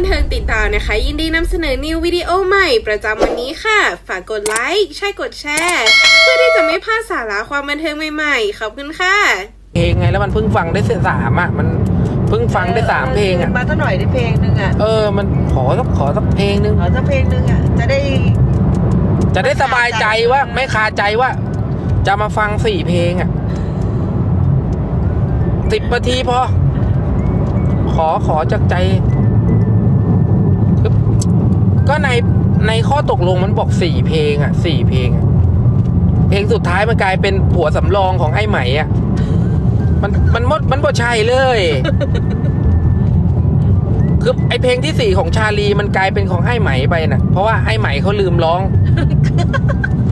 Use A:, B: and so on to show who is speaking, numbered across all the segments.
A: บันเทิงติดตามนะคะ ยินดีนำเสนอนิววิดีโอใหม่ประจำวันนี้ค่ะ ฝากกดไลค์ใช่กดแชร์ เพื่อที่จะไม่พลาดสาระความบันเทิงใหม่ๆ ขอบคุณค่ะ
B: เพลงไงแล้วมันเพิ่งฟังได้สามอะมันเพิ่งฟังได้สามเพลงอะ
C: มาสักหน่อยได้เพลงหนึ่งอะ
B: เออ มันขอสักขอสักเพลงนึง
C: ขอสักเพลงหนึ่งอะจะได้
B: จะได้สบายใจว่าไม่คาใจว่า จะมาฟังสี่เพลงอะสิบนาทีพอขอขอจากใจปึ๊บ ก็ในในข้อตกลงมันบอกสี่เพลงอะสี่เพลงอะเพลงสุดท้ายมันกลายเป็นผัวสำรองของไอ้ไหมอะ มันมันมดมันบ่ใช่เลย คือไอเพลงที่สี่ของชาลีมันกลายเป็นของไอ้ไหมไปน่ะ เพราะว่าไอ้ไหมเขาลืมร้อง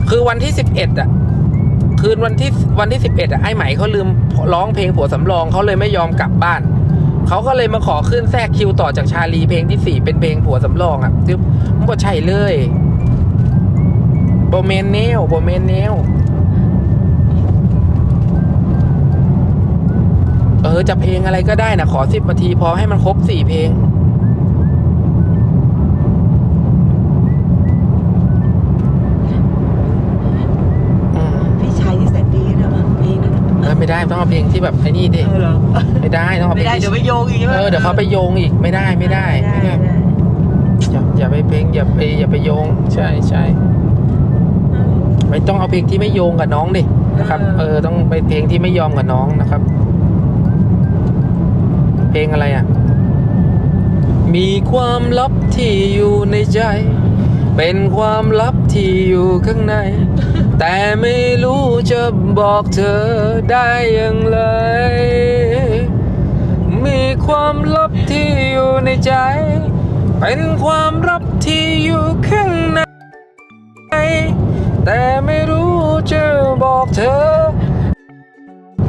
B: คือวันที่สิบเอ็ดอะ คืนวันที่วันที่สิบเอ็ดอะไอ้ไหมเขาลืมร้องเพลงผัวสำรองเขาเลยไม่ยอมกลับบ้านเขาก็เลยมาขอขึ้นแทรกคิวต่อจากชาลีเพลงที่สี่เป็นเพลงผัวสำรองอะ ซึ่งมันก็ใช่เลยโบเมนเนลโบเมนเนลเออจะเพลงอะไรก็ได้นะขอสิบนาทีพอให้มันครบสี่เพลงอืม
C: พี่ชายที่แสนดีนะเพลงนั้น
B: เออไม่ได้ต้องเอาเพลงที่แบบไอ้นี่ดิ
C: เออเหรอ
B: ไม่ได้ต้องเอาเพล
C: ไม่
B: ง
C: ได้
B: ที่
C: เดี๋ยวไปโยงอีกใช่ไหม
B: เออเดี๋ยวเขาไปโยงอีกไม่ได้ไม่ได้
C: ได้
B: ไม่ได้
C: ได้
B: อย่าอย่าไปเพลงอย่าไปอย่าไปโยง ใช่ใช่ไม่ต้องเอาเพลงที่ไม่โยงกับน้องดินะครับเออต้องไปเพลงที่ไม่ยอมกับน้องนะครับ เพลงอะไรอะ มีความลับที่อยู่ในใจ เป็นความลับที่อยู่ข้างใน แต่ไม่รู้จะบอกเธอได้อย่างไร มีความลับที่อยู่ในใจ เป็นความลับที่อยู่ข้างใน แต่ไม่รู้จะบอกเธอ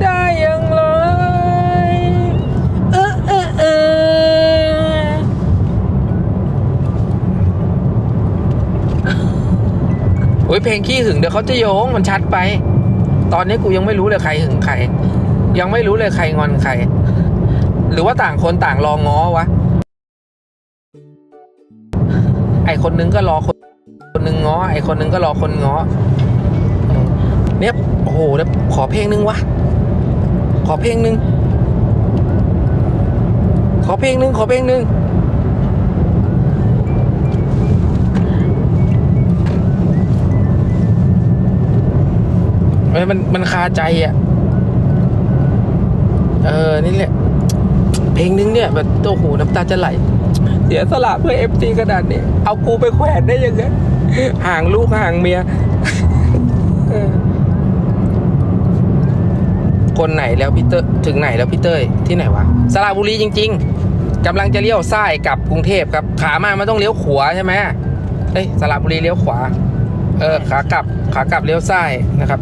B: ได้อย่างไรเออเออเออโอ้ยเพลงขี้หึงเดี๋ยวเขาจะโยงมันชัดไป ตอนนี้กูยังไม่รู้เลยใครหึงใคร ยังไม่รู้เลยใครงอนใคร หรือว่าต่างคนต่างรอง้อวะ คนนึงก็รอคนคนนึงง้อไอคนนึงก็รอคนง้อเนี่ยโอ้โหเดี๋ยขอเพลงนึงวะขอเพลงนึงขอเพลงนึงขอเพลงนึงเอ้ยมันมันคาใจอะ เออ นี่แหละ เพลงนึงเนี่ย แบบโอ้โหน้ำตาจะไหล สียสละเพื่อเอฟซีขนาดนี้ เอากูไปแขวนได้ยังไงห่างลูกห่างเมียเออคนไหนแล้วพี่เตอร์ถึงไหนแล้วพี่เต้ยที่ไหนวะสระบุรีจริง ๆกำลังจะเลี้ยวซ้ายกลับกรุงเทพครับ ขามามันต้องเลี้ยวขวาใช่ไหมเอ้ยสระบุรีเลี้ยวขวา เออ ขากลับขากลับเลี้ยวซ้ายนะครับ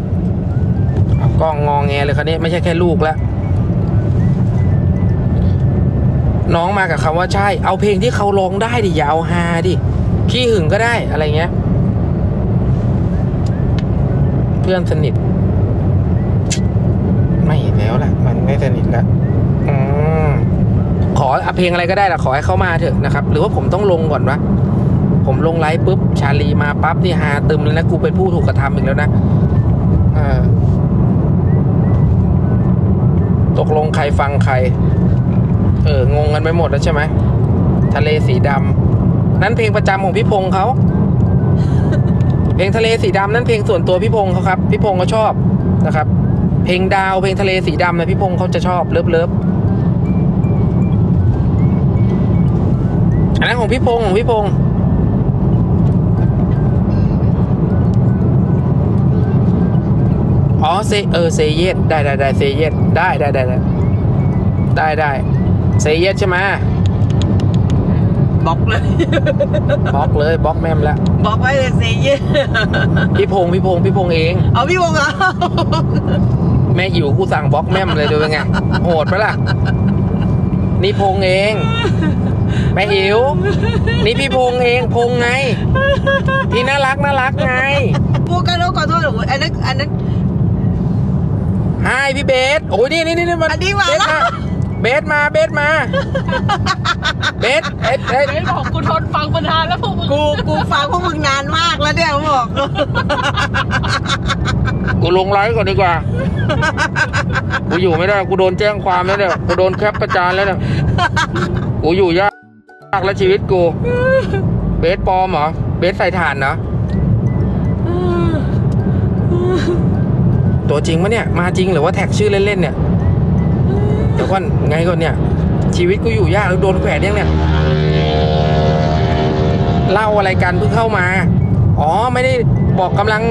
B: เอากล้องงองแงเลยคันนี้ไม่ใช่แค่ลูกแล้ว น้องมากับคำว่าใช่ เอาเพลงที่เขาร้องได้ดิอย่าเอาฮาดิขี้หึงก็ได้อะไรเงี้ย เพื่อนสนิท ไม่แล้วแหละมันไม่สนิทแล้วอืมขอเอาเพลงอะไรก็ได้ละขอให้เขามาเถอะนะครับ หรือว่าผมต้องลงก่อนวะผมลงไลฟ์ปุ๊บ ชาลีมาปั๊บนี่ฮาตึมเลยนะกูเป็นผู้ถูกกระทำอีกแล้วนะตกลงใครฟังใคร เอองงกันไปหมดแล้วใช่ไหมทะเลสีดำนั่นเพลงประจำของพี่พงษ์เขาเพลงทะเลสีดำนั่นเพลงส่วนตัวพี่พงษ์เขาครับพี่พงษ์เขาชอบนะครับ เพลงดาวเพลงทะเลสีดำนะพี่พงษ์เขาจะชอบเลิฟเลิฟอันนั้นของพี่พงษ์ของพี่พงษ์อ๋อเซเออเซเยสได้ได้ได้เซเยสได้ได้ได้ได้ได้ได้ เซเยสใช่ไหม
C: บล็อกเลย
B: บล็อกเลยบล็อกแม่มแล้ว
C: บล็อกไว้เลยสิเย่
B: พี่พงษ์พี่พงษ์พี่พงษ์เอง
C: เอาพี่วงเหรอ
B: แม่อิ๋วกูสั่งบล็อกแม่มเลยดูเป็นไงโหดปะล่ะนี่พงเอง แม่อิ๋วนี่พี่พงเองพงไง ที่น่ารักน่ารักไง
C: พูดกันแล้วขอโทษหนูอันนั้นอันนั้น
B: ไฮพี่เบสโอ้ยนี่นี่นี่มัน
C: อันนี้มา
B: เบส
C: แล้ว
B: เบสมาเบสมา เบสเอ้ยเอ้ย
D: ไม่บอกกูทนฟังปัญหาแล้วพวกมึง
C: กูกูฟังพวกมึงนานมากแล้วเนี่ยบอก
B: กูลงไลฟ์ก่อนดีกว่า กูอยู่ไม่ได้ กูโดนแจ้งความแล้วเนี่ย กูโดนแคปประจานแล้วเนี่ย กูอยู่ยากยากแล้วชีวิตกู เบสปลอมเหรอ เบสใส่ถ่านเหรอ ตัวจริงปะเนี่ย มาจริงหรือว่าแท็กชื่อเล่นๆเนี่ยเดี๋ยว ก่อนไงก่อนเนี่ย ชีวิตกูอยู่ยากโดนแขวนยังเนี่ยเล่าอะไรกันเพิ่งเข้ามา อ๋อไม่ได้บอกกำลัง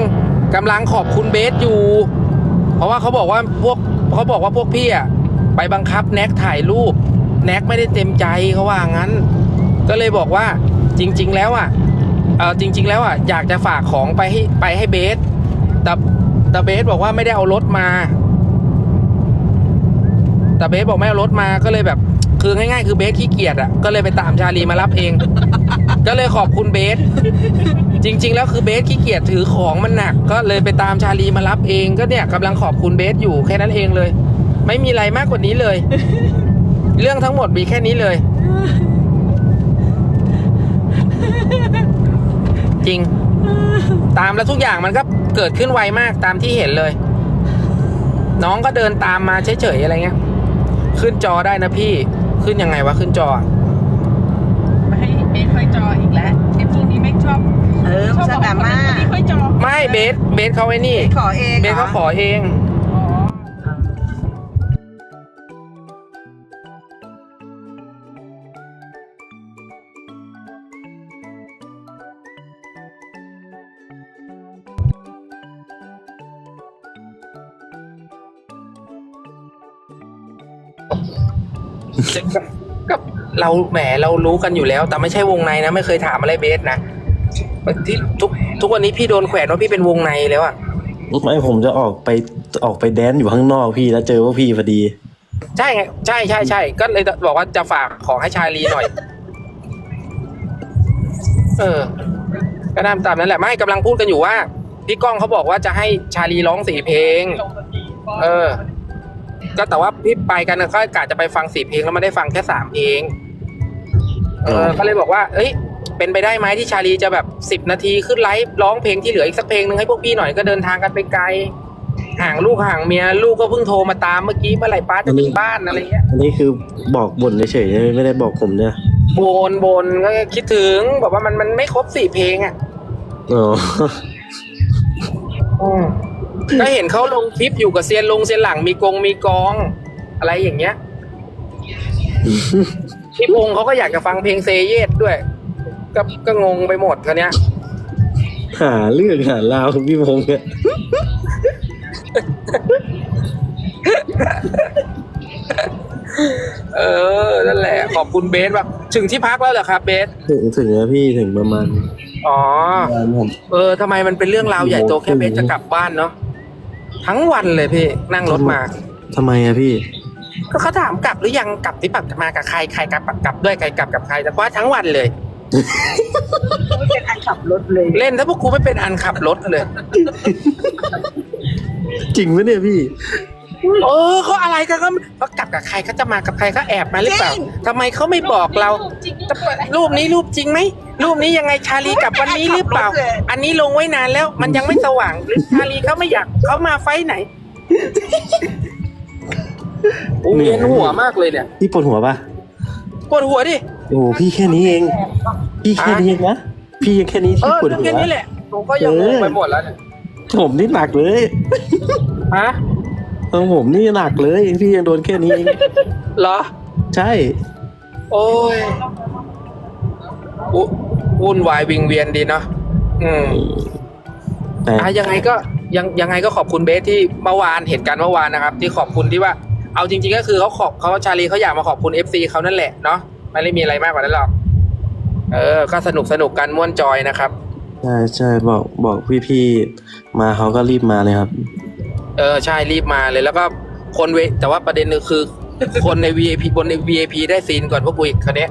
B: กำลังขอบคุณเบสอยู่ เพราะว่าเขาบอกว่าพวกเขาบอกว่าพวกพี่อะไปบังคับแน็กถ่ายรูปแน็กไม่ได้เต็มใจเขาว่างั้น ก็เลยบอกว่าจริง ๆ แล้วอะเออจริง ๆ แล้วอะอยากจะฝากของไปให้ไปให้เบสแต่แต่เบสบอกว่าไม่ได้เอารถมา แต่เบสบอกไม่เอารถมาก็เลยแบบ คือง่ายๆ คือเบสขี้เกียจอะก็เลยไปตามชาลีมารับเอง ก็เลยขอบคุณเบส จริง ๆ แล้วคือเบสขี้เกียจถือของมันหนัก ก็เลยไปตามชาลีมารับเอง ก็เนี่ยกำลังขอบคุณเบสอยู่แค่นั้นเองเลย ไม่มีอะไรมากกว่านี้เลย เรื่องทั้งหมดมีแค่นี้เลย จริง ตามแล้วทุกอย่างมันก็เกิดขึ้นไวมากตามที่เห็นเลย น้องก็เดินตามมาเฉยๆอะไรเงี้ย ขึ้นจอได้นะพี่ขึ้นยังไงวะขึ้นจออะ
D: มาให้เบสค่อยจออีกแล้วไอ้พวกนี้ไม่ชอบ
C: เออ
D: ชอบ
C: ส
D: บอก
C: นา
D: ว่ามคน
C: มา
D: นั้นคนนี้ค่อยจอ
B: ไม่เบสเบสเขาไอ้นี่
C: ขอเอง
B: เบสเขาขอเอง
D: อ๋อ
B: ก็เราแหมเรารู้กันอยู่แล้ว แต่ไม่ใช่วงในนะไม่เคยถามอะไรเบสนะที่ทุกทุกวันนี้พี่โดนแขวนว่าพี่เป็นวงในแล้วอะ
E: ไม่ผมจะออกไปออกไปแดนอยู่ข้างนอกพี่แล้วเจอว่าพี่พอดี
B: ใช่ไงใช่ใช่ใช่ก็เลยบอกว่าจะฝากของให้ชาลีหน่อย เออ ก็ตามตามนั้นแหละไม่กำลังพูดกันอยู่ว่า พี่ก้องเขาบอกว่าจะให้ชาลีร้องสี่เพลง
D: ลงดนตรี
B: เออ ก็แต่ว่าพี่ไปกันก็กะจะไปฟังสี่เพลงแล้วไม่ได้ฟังแค่สามเพลงเออก็เลยบอกว่า เอ้ย เป็นไปได้ไหมที่ชาลีจะแบบสิบนาทีขึ้นไลฟ์ร้องเพลงที่เหลืออีกสักเพลงหนึ่งให้พวกพี่หน่อยก็เดินทางกันไปไกลห่างลูกห่างเมียลูกก็เพิ่งโทรมาตามเมื่อกี้เมื่อไหร่ป้าจะถึงบ้านอะไรเงี้ย
E: อันนี้คือบอกบ่นเฉยๆไม่ได้บอกผมเนี่ย
B: บนบนก็คิดถึงบอกว่ามันมันไม่ครบสี่เพลงอะ
E: อ๋อ
B: อืม ก็เห็นเขาลงคลิปอยู่กับเซียนลงเซียนหลังมีกงมีกอง อะไรอย่างเงี้ย พี่พงษ์เขาก็อยากจะฟังเพลงเซเยสด้วย ก็ก็งงไปหมดคันเนี้ย
E: หาเรื่องหาราวพี่พงษ์เนี่ย
B: เออนั่นแหละ ขอบคุณเบสแบบถึงที่พักแล้วเหรอครับเบส
E: ถึงถึงแล้วพี่ถึงประมาณ
B: อ๋อ
E: ประมาณผม
B: เออทำไมมันเป็นเรื่องราวใหญ่โตแค่เบสจะกลับบ้านเนาะ ทั้งวันเลยพี่นั่งรถมา
E: ทำไมอะพี่
B: ก็เขาถามกลับหรือยังกลับที่ปักมากับใครใครกลับกลับด้วยใครกลับกับใครแต่ว่าทั้งวันเลย
C: ไม่เป็นอันขับรถเลย
B: เล่นถ้าพวกกูไม่เป็นอันขับรถเลย
E: จริงไหมเนี่ยพี่
B: เออเขาอะไรกันก็เขากลับกับใครเขาจะมากับใครเขาแอบมาหรือเปล่าทำไมเขาไม่บอกเรา
D: จริง
B: แต่รูปนี้รูปจริงไหมรูปนี้ยังไงชาลีกลับวันนี้หรือเปล่า อันนี้ลงไว้นานแล้ว มันยังไม่สว่างหรือชาลีเขาไม่อยากเขามาไฟท์ไหนโอ้เวียนหัวมากเลยเนี่ย
E: พี่ปวดหัวปะ
B: ปวดหัวดิ
E: โอ้พี่แค่นี้เอง พี่แค่นี้เองนะพี่ยังแค่นี้
B: เอ
E: พี่
B: อ
E: ปวด
B: เรื่อง
E: หัว
B: แค่นี้แหละผมก็ยังงงไปหมดแล้วเนี่ย
E: ผมนี่หนักเลย
B: ฮะ
E: ของผมนี่หนักเลยพี่ยังโดนแค่นี้เอง
B: เหรอ
E: ใช่
B: โอ้ยอุวุ่นวายวิงเวียนดีเนาะอืม
E: แต่
B: อะยังไงก็ยังยังไงก็ขอบคุณเบสที่เมื่อวานเหตุการณ์เมื่อวานนะครับ ที่ขอบคุณที่ว่า เอาจริง ๆ ก็คือเขาขอบเขาชาลีเขาอยากมาขอบคุณเอฟซีเขานั่นแหละเนาะไม่ได้มีอะไรมากกว่านั้นหรอกเออ ก็สนุกสนุกกันม่วนจอยนะครับ
E: ใช่ใช่บอกบอกพี่ๆมาเขาก็รีบมาเลยครับ
B: เออใช่รีบมาเลยแล้วก็คนเวแต่ว่าประเด็นหนึงคือ คนใน VIP บนใน VIP ได้ซีนก่อนพวกกูอีกคันนี้ย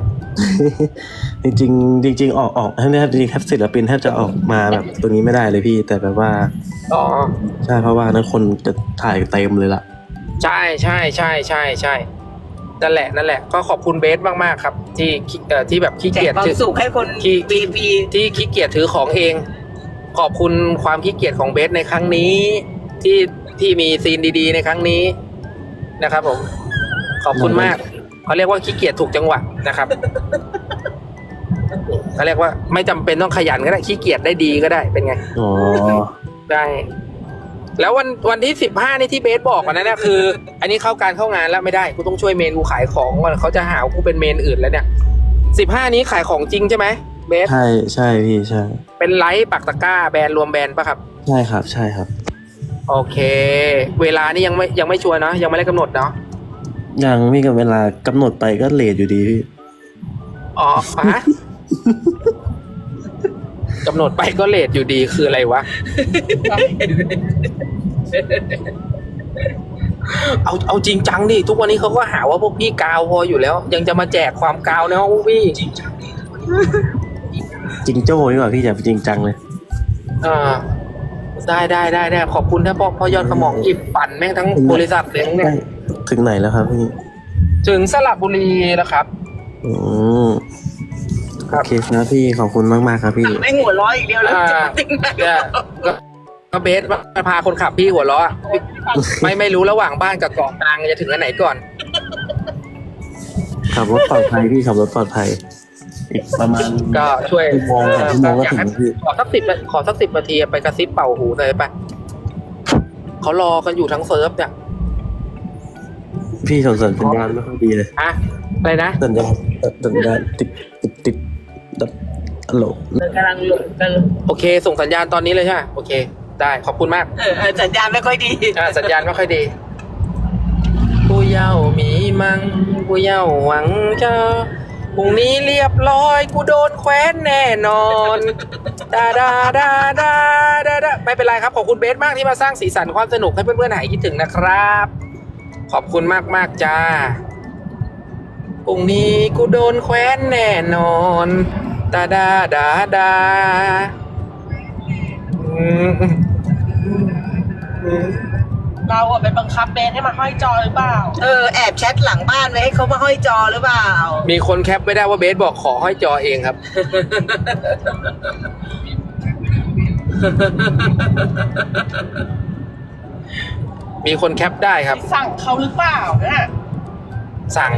E: จริงๆจริง ๆ ออกออกให้แทบจริงๆแทบศิลปินแทบจะออกมาแบบตรงนี้ไม่ได้เลยพี่ แต่แบบว่า
B: อ๋อ
E: ใช่เพราะว่านั้นคนจะถ่ายเต็มเลยล่ะ
B: ใช่ใช่ใช่ใช่ใช่นั่นแหละนั่นแหละ ก็ขอบคุณเบสมากๆครับ ที่ขี้เอ่อที่แบบขี้
C: แจ
B: เกี
C: ก
B: ยจ
C: ความ
B: ถือ
C: สุขให้คน
B: ที่
C: ปีปี
B: ที่ขี้เกียจถือของเอง ขอบคุณความขี้เกียจของเบสในครั้งนี้ ที่ ที่มีซีนดีๆ ในครั้งนี้นะครับ ผม ขอบคุณมากเขาเรียกว่าขี้เกียจถูกจังหวะนะครับเขาเรียกว่าไม่จำเป็นต้องขยันก็ได้ขี้เกียจได้ดีก็ได้เป็นไง
E: อ๋อ
B: ได้ แล้ววันวันที่สิบห้านี่ที่เบสบอกวันนั้นนะคือ อันนี้เข้าการเข้างานแล้วไม่ได้กูต้องช่วยเมนกูขายของก่อนเขาจะหาว่ากูเป็นเมนอื่นแล้วเนี่ยสิบห้านี้ขายของจริงใช่ไหมเบส
E: ใช่ใช่พี่ใช่
B: เป็นไลฟ์ปักตะกร้าแบรนด์รวมแบรนด์ปะครับ
E: ใช่ครับ ใช่ครับ
B: โอเค เวลานี่ยังไม่ยังไม่ชัวร์เนาะยังไม่ได้กำหนดเนาะ
E: ยังมีกับเวลากำหนดไปก็เลทอยู่ดีพี่
B: อ๋อฮะ กำหนดไปก็เลทอยู่ดีคืออะไรวะ เอาเอาจริงจังดิทุกวันนี้เขาก็หาว่าพวกพี่กาวพออยู่แล้ว ยังจะมาแจกความกาวในห้องพวกพี่
E: จริงโจ้ดีกว่าพี่อย่าไปจริงจังเลย
B: อ่า ได้ได้ได้ได้ขอบคุณนะพ่อพ่อยอดสมองอิบปั่นแม่งทั้งบริษัทเลยเนี่ย
E: ถึงไหนแล้วครับพี่
B: ถึงสระบุรีแล้วครับ
E: อืม
B: ครั
E: โอบเคครับพี่ขอบคุณมากมากๆครับพี่
C: ไม่หัวเร้อยอีกเดียวแล้ว
B: อ่า
C: จะติงนะ
B: เนี่ยก็ก็เบสมาพาคนขับพี่หัวเราะอะไม่ไม่รู้ระหว่างบ้านกับเกาะกลางจะถึงอันไหนก่อน
E: ขับรถปลอดภัยพี่ขับรถปลอดภัย อีกประมาณ
B: ก็ช่วย
E: ชั่วโมงสองชั่วโมงก็
B: อยาก
E: ถึ
B: ให้
E: งพี่
B: ขอสักสิบขอสักสิบนาทีไปกระซิบเป่าหูเลยไปเขารอกันอยู่ทั้งเซิร์ฟเนี่ย
E: พี่สนสัญญาณไม่ค่อยดีเลย
B: อะอะไรนะ
E: สัญญาณสัญญาณติดติดติดดับฮัลโหล
C: กำลังหลุดกัน
B: โอเค ส่งสัญญาณตอนนี้เลยใช่ไหมโอเค ได้ขอบคุณมาก
C: เออเออสัญญาณไม่ค่อยดี
B: อ่าสัญญาณไม่ค่อยดี ผู้เยาว์มีมัง ผู้เยาว์หวังเจะ พรุ่งนี้เรียบร้อย กูโดนแคว้นแน่นอนดาดาดาดาดาดาไม่เป็นไรครับ ขอบคุณเบสมากที่มาสร้างสีสันความสนุกให้เพื่อนๆหายคิดถึงนะครับ ขอบคุณมากมากๆจ้าพรุ่งนี้กูโดนแคว้นแน่นอนดาดาดาดาอืมอืม
D: เราอะไปบังคับเบนให้มาห้อยจอหรือเปล่า
C: เออแอบแชทหลังบ้านไว้ให้เขามาห้อยจอหรือเปล่า
B: มีคนแคปไม่ได้ว่าเบสบอกขอห้อยจอเองครับ มีคนแคปได้ครับ
D: สั่งเขาหรือเปล่าเนี่ย
B: สั่ง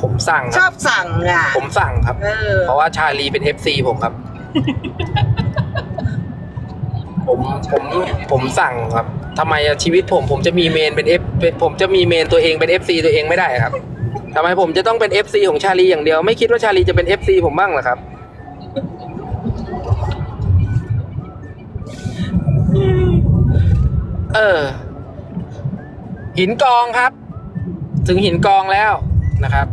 B: ผมสั่งค
C: ช
B: รั
C: อบบสั่งอะ
B: ผมสั่งครับ
C: เออ
B: เพราะว่าชาลีเป็น FC ผมครับ ผมผมผมสั่งครับ ทำไมอะชีวิตผมผมจะมีเมนเป็นเป็นผมจะมีเมนตัวเองเป็น FC ตัวเองไม่ได้ครับทำไมผมจะต้องเป็น FC ของชาลีอย่างเดียว ไม่คิดว่าชาลีจะเป็น FC ผมบ้างเหรอครับเออ หินกองครับ ถึงหินกองแล้วนะครับ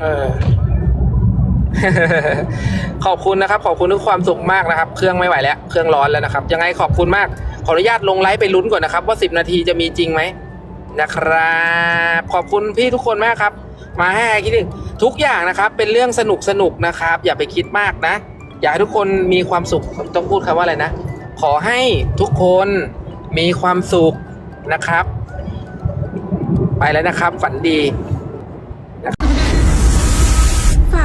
B: เออ ขอบคุณนะครับ ขอบคุณทุกความสุขมากนะครับ เครื่องไม่ไหวแล้ว เครื่องร้อนแล้วนะครับ ยังไงขอบคุณมาก ขออนุญาตลงไลฟ์ไปลุ้นก่อนนะครับ ว่า 10 นาทีจะมีจริงไหมนะครับ ขอบคุณพี่ทุกคนมากครับ มาให้คิดถึงทุกอย่างนะครับ เป็นเรื่องสนุกสนุกนะครับ อย่าไปคิดมากนะ อยากให้ทุกคนมีความสุขต้องพูดคำว่าอะไรนะ ขอให้ทุกคนมีความสุขนะครับ ไปแล้วนะครับ ฝันดี